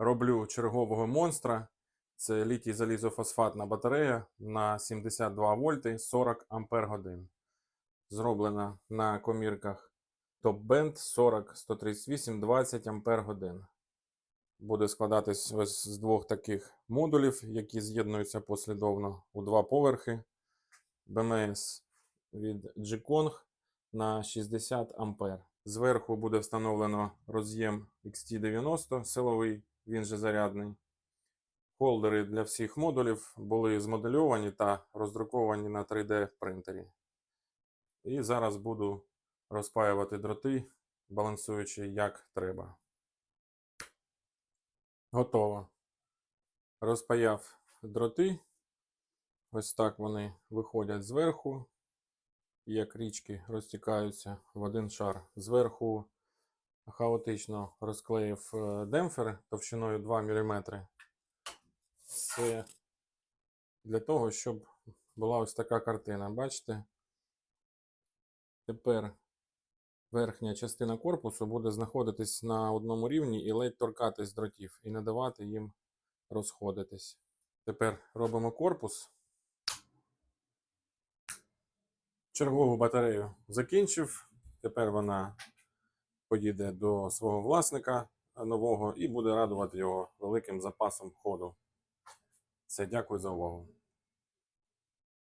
роблю чергового монстра. Це літій залізофосфатна батарея на 72 вольти 40 ампер годин. Зроблена на комірках Top Band 40 138 20 ампер годин. Буде складатись ось з двох таких модулів, які з'єднуються послідовно у два поверхи. БМС від G-Kong на 60 ампер. Зверху буде встановлено роз'єм XT90 силовий, він же зарядний. Холдери для всіх модулів були змодельовані та роздруковані на 3D принтері. І зараз буду розпаювати дроти, балансуючи як треба. Готово. Розпаяв дроти. Ось так вони виходять зверху. Як річки розтікаються в один шар. Зверху хаотично розклеїв е, демпфер товщиною 2 мм. Це для того, щоб була ось така картина. Бачите? Тепер верхня частина корпусу буде знаходитись на одному рівні і ледь торкатись дротів, і не давати їм розходитись. Тепер робимо корпус. Чергову батарею закінчив. Тепер вона поїде до свого власника нового і буде радувати його великим запасом ходу. Все, дякую за увагу.